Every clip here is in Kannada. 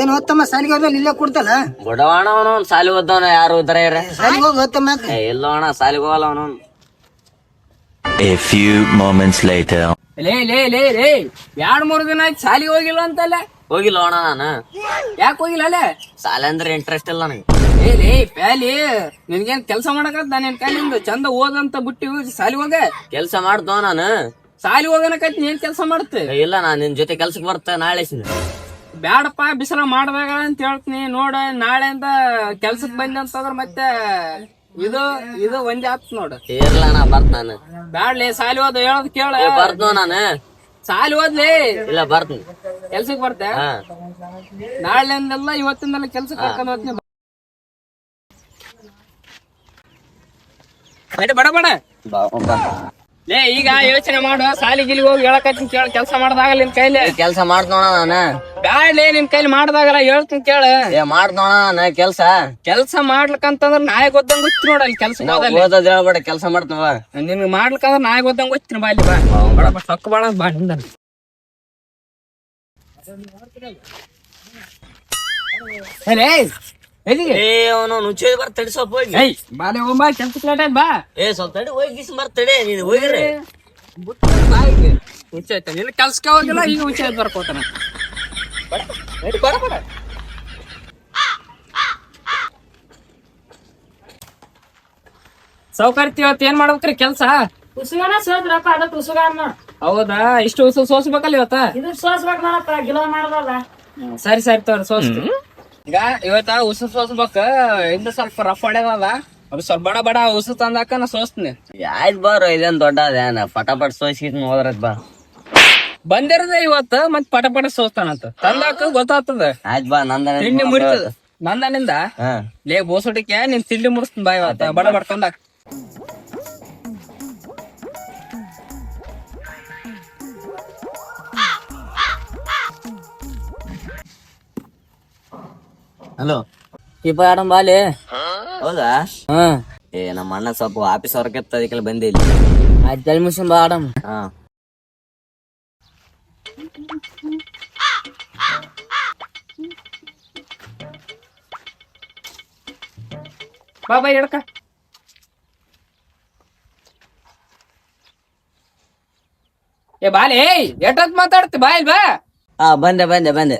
ಏನ್ ಓದ್ತಮ್ಮ ಸಾಲಿಗೆ ಹೋದ್ಮೇಲೆ ಇಲ್ಲೇ ಕೊಡ್ತಲ್ಲ? ಬಡವಾಣ ಅವನು ಸಾಲಿ ಓದ್ದವನ ಯಾರು ಉದ್ರ ಇರ ಸಾಲಿಗೆ ಹೋಗಿ ಓದ್ತಮ್ಮ ಇಲ್ಲ ಅಣ್ಣ ಸಾಲಿಗೆ ಹೋಗಲ್ಲ ಅವನು. A few moments later. ಲೇ ಲೇ ಲೇ ಲೇ ಎರಡ್ ಮೂರ್ ದಿನ ಆಯ್ತು ಸಾಲಿಗೆ ಹೋಗಿಲ್ಲ ಅಂತಲ್ಲ? ಹೋಗಿಲ್ಲ ಅಣ್ಣ ನಾನು. ಯಾಕೆ ಹೋಗಿಲ್ಲ ಅಲ್ಲೇ? ಸಾಲಿ ಅಂದ್ರೆ ಇಂಟ್ರೆಸ್ಟ್ ಇಲ್ಲ ನನಗೆ. ಏ ಲೇ ಪ್ಯಾಲಿ ನಿನ್ಗೇನ್ ಕೆಲಸ ಮಾಡಕತ್ತ ನಿನ್ ಕೈಲಿಂದ? ಚಂದ ಓದಂತ ಬಿಟ್ಟಿ ಸಾಲಿಗೆ ಹೋಗ. ಕೆಲಸ ಮಾಡ್ದೋ ನಾನು. ಸಾಲಿ ಹೋಗನಕೈತಿ ಏನ್ ಕೆಲಸ ಮಾಡುತ್ತೆ ಇಲ್ಲ ನಾನು ನಿನ್ ಜೊತೆ ಕೆಲ್ಸಕ್ ಬರ್ತೆ ನಾಳೆ ಬ್ಯಾಡಪ್ಪ ಬಿಸಿಲ ಮಾಡ್ದಾಗ ಅಂತ ಹೇಳ್ತೀನಿ. ನೋಡ ನಾಳೆಯಿಂದ ಕೆಲ್ಸಕ್ ಬಂದೆ ಅಂತಂದ್ರ ಮತ್ತೆ ಇದು ಇದು ಒಂದೇ ಆತ್ ನೋಡ. ಇರ್ಲ ನಾ ಬರ್ತ ನಾನು. ಬ್ಯಾಡ್ಲಿ ಸಾಲಿ ಹೋದ ಹೇಳೋದ್ ಕೇಳ. ಬರ್ತ ನಾನು. ಸಾಲಿ ಹೋದ್ಲಿ? ಇಲ್ಲ ಬರ್ತೀನಿ ಕೆಲ್ಸಕ್ ಬರ್ತೆ? ಹಾ. ನಾಳೆಯಿಂದೆಲ್ಲ ಇವತ್ತಿಂದೆಲ್ಲ ಕೆಲ್ಸಕ್ಕೆ ಹಾಕೊಂಡ್ ಹೋಗ್ತೀನಿ ಬಡ ಬಡ. ಬಡ ಲೇ ಈಗ ಯೋಚನೆ ಮಾಡು. ಸಾಲಿ ಗಿಲಿ ಹೋಗಿ ಹೇಳಕತ್ತೀನಿ ಕೇಳ ಕೆಲಸ ಮಾಡ್ದಾಗ ನಿನ್ ಕೈಲಿ. ಕೆಲಸ ಮಾಡ್ದೋಣ ನಾನು. ಬ್ಯಾಡ್ಲಿ ನಿನ್ ಕೈಲಿ ಮಾಡ್ದಾಗಲ್ಲ ಹೇಳ್ತೀನಿ ಕೇಳ. ಏ ಮಾಡ್ದೋಣ ನಾನು ಕೆಲ್ಸ. ಕೆಲ್ಸ ಮಾಡ್ಲಿಕ್ಕಂತಂದ್ರ ನಾಯ್ ಗೊತ್ತಂಗ್ ಗೊತ್ತಿ ನೋಡ ಅಲ್ಲಿ ಕೆಲ್ಸ ಓದೋದ್ ಹೇಳ್ಬೇಡ ಕೆಲ್ಸ ಮಾಡ್ತವ ನಿನ್ ಮಾಡ್ಲಿಕ್ಕಂದ್ರ ನಾಳೆ ಗೊತ್ತಂಗ್ ಗೊತ್ತೀನಿ ಬಾ ಇಲ್ಲಿ ಬಾ. ಬಡ ಬಾ ಸೊಕ್ಕ ಬಾಳ ಬಾ ನಿಂದ ಎಲ್ಲಿಗೆ? ಏ ಅವನು ನುಚ್ಚಿ ಬರ್ ತಡಿ ಸ್ವಲ್ಪ ಹೋಗಿ. ಏಯ್ ಬಾಲೆ ಹೋಗ್ ಬಾ ಏ ಸ್ವಲ್ಪ ತಡಿ ಹೋಗಿ ಗಿಸ್ ಬರ್ತಡಿ ನೀನು ಹೋಗಿರಿ ಬಾಯಿಗೆ. ಹುಚ್ಚ ಆಯ್ತಾ? ನಿನ್ನ ಕೆಲ್ಸಕ್ಕೆ ಹೋಗಿಲ್ಲ ಈಗ ಬರ್ಕೋತಾನ ಬರ ಬರ ಸೌಕರ್ಯ ಇವತ್ತು ಏನ್ ಮಾಡ್ಬೇಕ್ರಿ ಕೆಲ್ಸ? ಉಸುಗಾನ ಸೋದ್ರಪ್ಪ ಅದಕ್ಕೆ ಉಸುಗಾನ ಹೌದಾ? ಇಷ್ಟು ಉಸು ಸೋಸ್ಬೇಕಲ್ಲ ಇವತ್ತ? ಇದು ಸೋಸ್ಬೇಕು ನೋಡಪ್ಪ ಗಿಲೋ ಮಾಡ್ದಲ್ಲ. ಸರಿ ಸರಿ ತೋರಿ ಸೋಸ್ತಿ ಈಗ ಇವತ್ತ ಉಸು ಸೋಸ್ಬೇಕ. ಇಂದ ಸ್ವಲ್ಪ ರಫ್ ಹೊಡೆದದ ಅದು ಸ್ವಲ್ಪ ಬಡ ಬಡ ಉಸು ತಂದಾಕ ನಾ ಸೋಸ್ತೀನಿ. ಆಯ್ತು ಬಾರೋ ಇದೇನ್ ದೊಡ್ಡ ಅದೇನ ಪಟಾಪಟ್ ಸೋಸ್ಕಿತ್ ಹೋದ್ರದ್ ಬಾ. ಬಂದಿರದ ಇವತ್ತ ಮತ್ ಪಟ ಪಟ ಸೋಸ್ತಾನಂತ. ತಂದಾಕ ಗೊತ್ತಾಗ್ತದ. ಆಯ್ತ್ ಬಾ ನಂದ ತಿಂಡಿ ಮುರಿತದ. ನಂದನಿಂದ? ಲೇ ಬೋಸೋಟಿಕೆ ನಿನ್ ತಿಂಡಿ ಮುರಿಸ್ತೀನಿ ಬಾ ಇವತ್ತ. ಬಡ ಬಡ್ಕೊಂಡ ಹಲೋ. ಇಪ್ಪ ಆಡಮ್ ಬಾಲಿ ಹೌದಾ? ಹಾ. ಏ ನಮ್ಮ ಅಣ್ಣ ಸ್ವಲ್ಪ ಆಫೀಸ್ ವರ್ಕ್ ಇತ್ತು ಅದಕ್ಕೆಲ್ಲ ಬಂದೆ ಇಲ್ಲಿ. ಆಯ್ತು ತಲೆ ಮುಗಿಸ್ಕೊಂಡ್ ಬಾ ಆಡಮ್ ಹಾ. ಬಾ ಬಾ ಎಡ್ಕ ಏ ಬಾಲಿ ಎಟ್ಟ ಎಷ್ಟೊತ್ ಮಾತಾಡ್ತಿ ಬಾ ಇಲ್ಲಿ ಬಾ. ಹಾ ಬಂದೆ ಬಂದೆ ಬಂದೆ.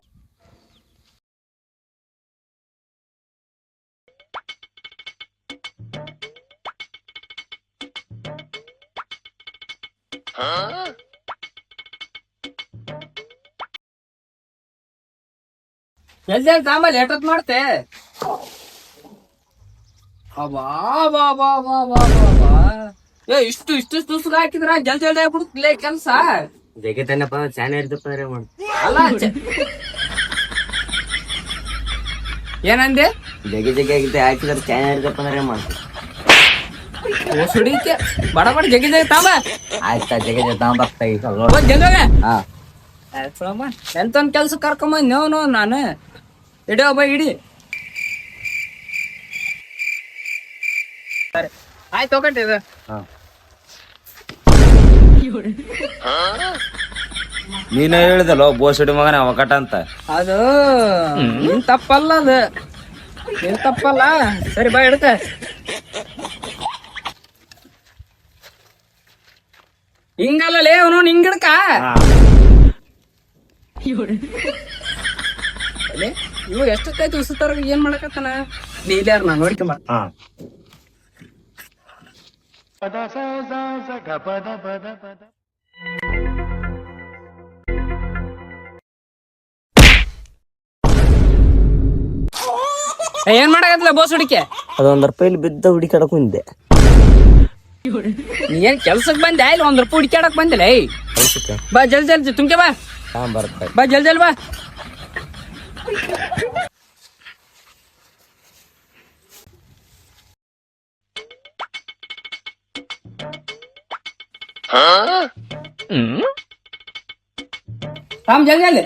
ಜಲ್ದಿ ಅಂತ ಆಮೇಲೆ ಎಷ್ಟೊತ್ ಮಾಡ್ತೆ? ಏ ಇಷ್ಟು ಇಷ್ಟು ತುಸುಗ ಹಾಕಿದ್ರ ಜಲ್ದಿ ಜಲ್ದಿ ಆಗ್ಬಿಡುತ್ತಲೇ ಕೆಲ್ಸ. ಜಗಿತನಪ್ಪ ಚಾನೆ ಇರ್ತಪ್ಪ ಅಂದ್ರೆ ಮಾಡು ಅಲ್ಲ ಏನಂದೆ? ಜಗ ಜಗ್ಗಿ ಆಗಿದ್ದೆ ಹಾಕಿದ್ರೆ ಚಾನೆ ಇರ್ತಪ್ಪ ಅಂದ್ರೆ ಮಾಡು ಸುಡಿಕೆ ಬಡ ಬಡ ಜಗಿ ಜಗಿ ತಾಮ ಆಯ್ತಾ ಜಗಿ ಜಗಿ ತಗೊಂಬರ್ತಾ ಈಗ ಹೋಗ. ಹಾ. ಎಂತೊಂದ್ ಕೆಲ್ಸ ಕರ್ಕೊಂಬ ನೋವು ನಾನು. ಇಡೋ ಬಾ ಇಡಿ. ಆಯ್ತು ಹೋಗಟ್ಟಿ ಇದು. ನೀನ ನೀನೇ ಹೇಳಿದಲ್ಲ ಬೋಸಡಿ ಮಗನ ಅವಕಟ ಅಂತ. ಅದು ನಿನ್ ತಪ್ಪಲ್ಲ ಅದು. ನಿನ್ ತಪ್ಪಲ್ಲ. ಸರಿ ಬಾ ಹಿಡ್ಕ. ಹಿಂಗಲ್ಲ ಲೇ ಅವನು ಹಿಂಗ್ ಹಿಡ್ಕ ಲೇ, ಇವ ಎಷ್ಟೊತ್ತಾಯ್ತು ಉಸುತ್ತಾರ ಏನ್ ಮಾಡಕತ್ತಾನ? ನೀಲ್ಯಾರ ನಾ ನೋಡ್ಕೊಂಬ ಏನ್ ಮಾಡಕತ್ತಲ್ಲ ಬೋಸ್ ಹುಡಿಕೆ? ಅದೊಂದ್ ರೂಪಾಯಿ ಬಿದ್ದ ಹುಡುಕಾಡಕ್ ನೀ ಏನ್ ಕೆಲ್ಸಕ್ ಬಂದೆ ಇಲ್ಲ ಒಂದ್ ರೂಪಾಯಿ ಹುಡುಕ್ಯಾಡಕ್ ಬಂದಿಲ್ಲ ಏಯ್ ಬಾ ಜಲ್ ಜಲ್ದಿ ತುಂಬ್ಕೆ ಬಾ ತಗೊಂಬರ್ತಾ ಬಾ ಜಲ್ ಜಲ್ ಬಾ ರಾಮ್ ಜಲ್ ಜಲ್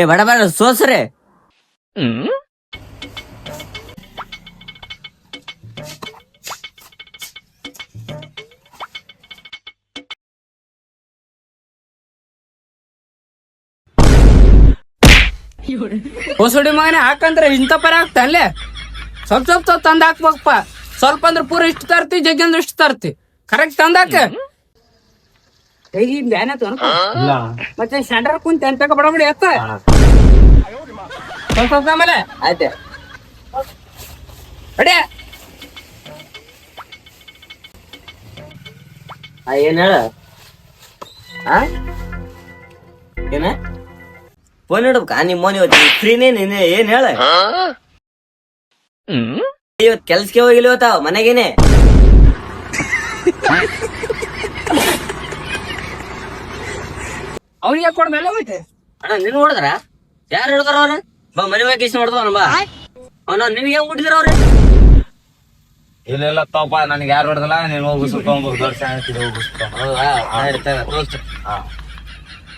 ಏ ಬಡ ಬಡ ಸೋಸ್ರೆ. ಹೊಸಡಿ ಮಗನೇ ಹಾಕಂದ್ರೆ ಇಂಥ ಪರ ಆಗ್ತಾನಲ್ಲೇ ಸ್ವಲ್ಪ ಸ್ವಲ್ಪ ತಂದು ಹಾಕ್ಬೇಕಪ್ಪ. ಸ್ವಲ್ಪ ಅಂದ್ರೆ ಪೂರ ಇಷ್ಟು ತರ್ತಿ ಜಗ್ಗಿ ಅಂದ್ರೆ ಇಷ್ಟು ತರ್ತಿ. ಕರೆಕ್ಟ್ ತಂದಾಕ? ಮತ್ತೆ ಸೆಂಟರ್ ಕುಂತ ಎಂತ ಬಡಬಡಿ ಎತ್ತ. ಸ್ವಲ್ಪ ಸ್ವಲ್ಪ ಆಮೇಲೆ ಆಯ್ತೆ. ಅಡೇ ಆ, ಏನ್ ಹೇಳ? ಆ? ಏನ? ಫೋನ್ ಇಡ್ಬೇಕಾ? ನಿಮ್ಮ ಮನೆ ಇವತ್ತು ಫ್ರೀನೇ ನೀನೆ ಏನ್ ಹೇಳ? ಇವತ್ ಕೆಲ್ಸಕ್ಕೆ ಹೋಗಿಲ್ಲ ಇವತ್ತ ಮನೆಗೇನೆ. ಅವ್ನಿಗೆ ಕೊಡ್ಮೇಲೆ ಹೋಯ್ತೆ ಅಣ್ಣ ನಿನ್ ಹೊಡೆದ್ರ? ಯಾರು ಹಿಡ್ದಾರ ಅವ್ರ? ಬಾ ಮನೆ ಹೋಗಿ ಇಷ್ಟ ಹೊಡೆದವನ ಬಾ ಅವನ ನಿನ್ಗೆ ಹೆಂಗ್ ಹುಟ್ಟಿದ್ರ ಅವ್ರೆ? ಇಲ್ಲ ಇಲ್ಲ ತೋಪ ನನಗೆ ಯಾರು ಹೊಡೆದಲ್ಲ? ನೀನು ಹೋಗಿ ಸುತ್ತೊಂಬೋದು ದೊಡ್ಡ ಶಾಣೆ ಹೋಗಿ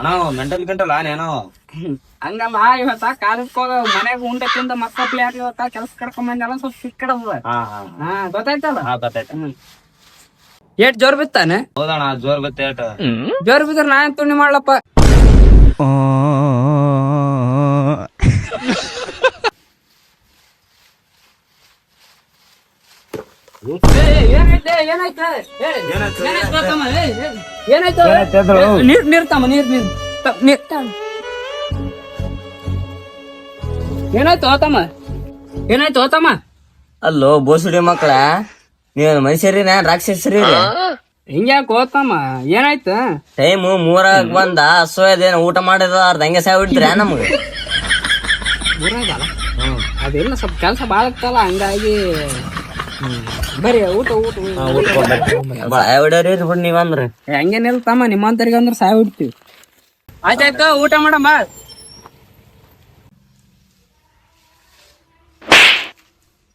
ಅಣ್ಣ ಮೆಂಟಲ್ ಗಂಟಲ್ಲ ನೇನೋ? ಹಂಗಲ್ಲ ಇವತ್ತ ಕಾಲಕ್ಕೆ ಮನೆಗೆ ಉಂಡೆ ತಿಂದ ಮಕ್ಕ ಪ್ಲೇಯರ್ ಇವತ್ತ ಕೆಲ್ಸ ಕಡ್ಕೊಂಡ್ ಬಂದಲ್ಲ ಸ್ವಲ್ಪ ಸಿಕ್ಕಡದ ಹಾ ಹಾ ಹಾ. ಗೊತ್ತಾಯ್ತಲ್ಲ? ಗೊತ್ತಾಯ್ತು. ಏಟ್ ಜೋರ್ ಬಿತ್ತಾನೆ? ಹೌದಣ್ಣ ಜೋರ್ ಬಿತ್ತ ಏಟ. ಜೋರ್ ಬಿದ್ರ ನಾ ಏನ್ ತುಣಿ ಮಾಡ್ಲಪ್ಪ? ನೀರ್ ನೀರ್ ತಮ್ಮ? ನೀರ್ ನೀರ್ ನೀರ್. ಏನಾಯ್ತು ಹೋತಮ್ಮ ಏನಾಯ್ತು ಹೋತಮ್ಮ ಅಲ್ಲೋ ಬೋಸುಡಿ ಮಕ್ಕಳ ನೀವು ಮನುಷ್ಯರಿನ ರಾಕ್ಷಸರಿ ಹಿಂಗ್ಯಾಕೆ ಓದ್ತಮ್ಮ ಏನಾಯ್ತು? ಟೈಮ್ ಮೂರಾಗ ಬಂದ ಹಸುವೇದೇನ ಊಟ ಮಾಡಿದ ಅರ್ಧ ಹಂಗೆ ಸಾಯ್ ಬಿಡ್ತೀರ ನಮ್ಗೆ? ಮೂರಾಗಲ್ಲ? ಅದಿಲ್ಲ ಸ್ವಲ್ಪ ಕೆಲಸ ಭಾಳ ಇತ್ತಲ್ಲ ಹಂಗಾಗಿ ಬರೀ ಊಟ ಊಟ ನೀವಂದ್ರ ಏ, ಹಂಗೇನಿಲ್ಲ ತಮ್ಮ ನಿಮ್ಮಂತರಿಗೆ ಅಂದ್ರೆ ಸಾಯ್ ಬಿಡ್ತೀವಿ. ಆಯ್ತಾಯ್ತು ಊಟ ಮಾಡಮ್ಮ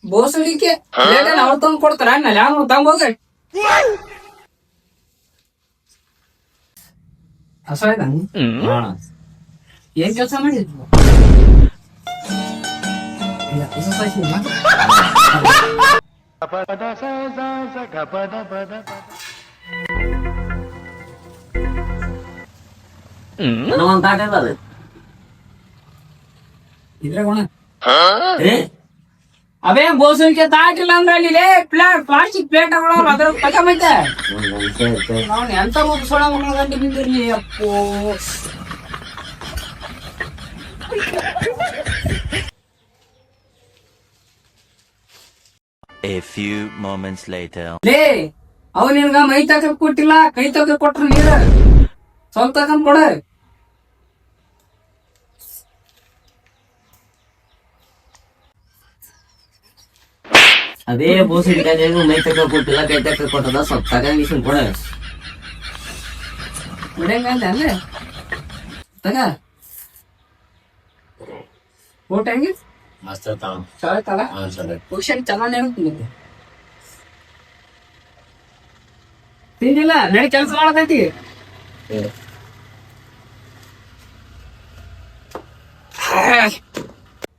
ಬೋಸಡಿಕೆ ಅವ್ರು ತಂದು ಕೊಡ್ತಾರ ಅಣ್ಣ ಯಾವ ಹಸಾಯ್ದ ಏನ್ ಕೆಲಸ ಮಾಡಿದ್ವು ಇಲ್ಲ, ಹೊಸ ಸಾಯ್ಸಿದ್ನಾ? ನನಗೊಂದ್ ತಾಟ ಇಲ್ಲ ಅದು ಇದ್ರಾಗ ಒಣ ಏ? ಅವೇ ಬೋಸಡಿಕೆ ತಾಟಿಲ್ಲ ಅಂದ್ರೆ ಅಲ್ಲಿ ಪ್ಲೇಟ್ ಪ್ಲಾಸ್ಟಿಕ್ ಪ್ಲೇಟ್ ತಗೊಳ್ಳೋರು ಅದ್ರ ತಗೊಂಬೈತೆ ಒಂದ್ ಮನುಷ್ಯ ಇರ್ತಾನೆ. ನಾವು ಎಂತ ಮಗು ಸೊಳ ಮಕ್ಕಳ ಗಂಟೆ ಬಿದ್ದಿರ್ಲಿ ಅಪ್ಪೋ A few moments later. ಲೇ ಅವ ನಿನ್ಗ ಮೈ ತಕ ಕೊಟ್ಟಿಲ್ಲ ಕೈ ತಕ ಕೊಟ್ರ ನೀರ ಸ್ವಲ್ಪ ತಕೊಂಡ್ ಕೊಡ ಅದೇ ಬೋಸ್ ಕಾಯ್ದೆ ಮೈ ತಕ್ಕ ಕೊಟ್ಟಿಲ್ಲ ಕೈ ತಕ್ಕ ಕೊಟ್ಟದ ಸ್ವಲ್ಪ ತಗಂಗಿಸಿನ್ ಕೊಡ. ಬಿಡಂಗ ಅಲ್ಲ? ತಗ. ಊಟ ಹೆಂಗಿ? ಮಸ್ತ್ ಚಲೋ ಐತಲ್ಲ? ಹುಷಾರಿ ಚೆನ್ನಾಗಿ ಹೇಳ್ತೀನಿ ತಿಂದಿಲ್ಲ ನಡಿ ಕೆಲಸ ಮಾಡತೈತಿ.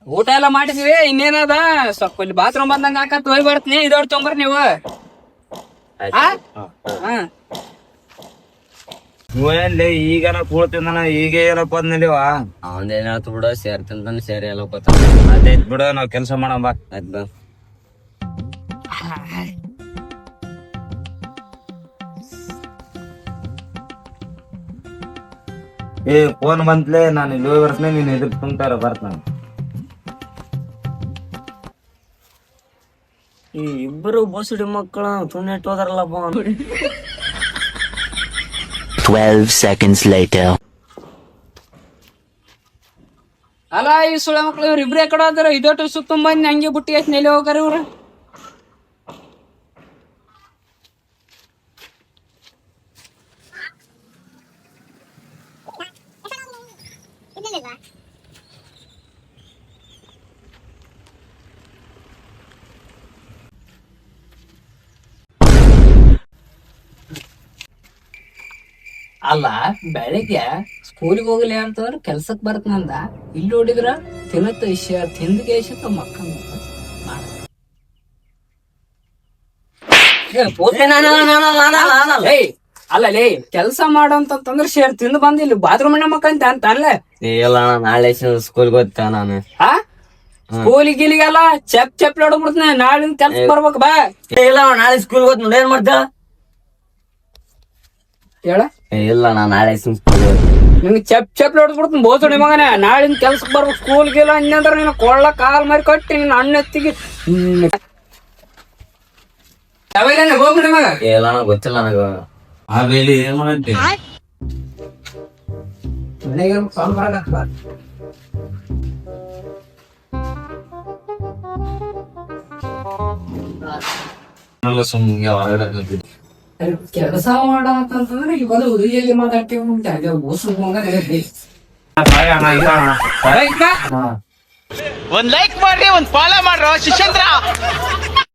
ಊಟ ಎಲ್ಲ ಮಾಡಿದ್ವಿ ಇನ್ನೇನದ? ಸ್ವಲ್ಪ ಇಲ್ಲಿ ಬಾತ್ರೂಮ್ ಬಂದಂಗ ಹಾಕತ್ ಹೋಗಿ ಬರ್ತೀನಿ ಇದೋಡ್ ತೊಂಬರ್ ನೀವು ನೀವೇನ್ಲಿ ಈಗನ ಕೂಳ್ತಿಂದನ ಈಗ ಏನಪ್ಪ ಅಂದ್ನಿಲ್ವ ಅವಂದೇನ್ ಬಿಡ ಬಿಡು ಸೇರ್ತಿಂತಾನೆ ಸೇರಿ ಎಲ್ಲ ಗೊತ್ತ. ಬಿಡ ಬಿಡು ನಾವ್ ಕೆಲ್ಸ ಮಾಡಂಬ ಆಯ್ತು ಬಾ. ಏ ಫೋನ್ ಬಂತ್ಲೆ ನಾನು ಇಲ್ಲಿ ಹೋಗಿ ಬರ್ತೀನಿ ನೀನ್ ಇದಕ್ ತುಂಬ ಬರ್ತಾನ ಈ ಇಬ್ಬರು ಬೋಸುಡಿ ಮಕ್ಕಳ ತುಣ್ಣೆಟ್ ಹೋದಾರಲ್ಲಪ್ಪ. 12 seconds later. ಅಲ್ಲ ಈ ಸುಳ ಮಕ್ಳು ಇವ್ರು ಇಬ್ರೇ ಕಡೆ ಹೋದ್ರ ಇದೊಟ್ಟು ಸುತ್ತ ಬಂದು ಹಂಗೆ ಬುಟ್ಟಿ ಎಷ್ಟು ನೆಲೆ ಹೋಗಾರ ಇವ್ರು ಅಲ್ಲ ಬೆಳಿಗ್ಗೆ ಸ್ಕೂಲಿಗೆ ಹೋಗ್ಲಿ ಅಂತಂದ್ರ ಕೆಲ್ಸಕ್ ಬರ್ತನಂದ ಇಲ್ಲಿ ನೋಡಿದ್ರ ತಿನ್ನತ್ತ ಇಷ್ಯ ತಿಂದ ಕೇಶ ಮಕ್ಕ ಅಲ್ಲ ಲೇ ಕೆಲಸ ಮಾಡಂತಂದ್ರ ಶೇರ್ ತಿಂದು ಬಂದ್ ಇಲ್ಲಿ ಬಾತ್ರೂಮ್ ಮಕ್ಕಂತ ಅಂತ ಅಲ್ಲೇ ಏ, ಇಲ್ಲ ನಾಳೆ ಸ್ಕೂಲ್ಗೆ ಹೋಗ್ತಾ ನಾನು. ಹಾ? ಸ್ಕೂಲಿಗೆ ಗಿಲಿಗೆಲ್ಲ ಚೆಪ್ ಚಪ್ ಹೊಡ್ಬಿಡ್ತೀನಿ. ನಾಳಿನ ಕೆಲ್ಸ ಬರ್ಬೇಕು ಬಾ. ಏ, ಇಲ್ಲ ನಾಳೆ ಸ್ಕೂಲ್ಗೆ ಹೋದ್ ನೋಡ್ ಏನ್ ಮಾಡ್ತಾ ಹೇಳ. ಇಲ್ಲ ಅಣ್ಣ ನಾಳೆ ಸ್ಕೂಲ್ ನಿನ್ಗೆ ಚೆಪ್ ಚೆಪ್ ಹೊಡ್ಬಿಡ್ತೀನಿ ಬೋಸಡಿ ಮಗನೇ ನಾಳಿನ ಕೆಲ್ಸಕ್ಕೆ ಬರ್ಬೇಕು ಸ್ಕೂಲ್ ಗಿಲ್ಲ ಅನ್ನಂದ್ರ ನೀನು ಕೊಳ್ಳ ಕಾಲ್ ಮರಿ ಕಟ್ಟಿ ನಿನ್ನ ಅಣ್ಣೆತ್ತಿಗೆ ಹೋಗ್ಬಿಡಿ ಮಗ ಏ, ಇಲ್ಲ ಅಣ್ಣ ಗೊತ್ತಿಲ್ಲ ನನಗ ಆ ಬೇಲಿ ಏನ್ ಮಾಡಂತಿ ಮನೆಗೆ ಕಾಲ್ ಬರಕತ್ತ ಸುಮ್ಗೆ ಹೊರಗಡೆ ಕೂತಿದ್ದೆ. ಕೆಲಸ ಮಾಡಂತಂದ್ರೆ ಇವಾಗ ಹುಡುಗಿಯಲ್ಲಿ ಮಾತಾಡ್ತೀವಿ ಅಣ್ಣ. ಬರ ಈಗ ಒಂದ್ ಲೈಕ್ ಮಾಡ್ರಿ ಒಂದ್ ಫಾಲೋ ಮಾಡ್ರೋ ಶಿಷ್ಯಂದ್ರ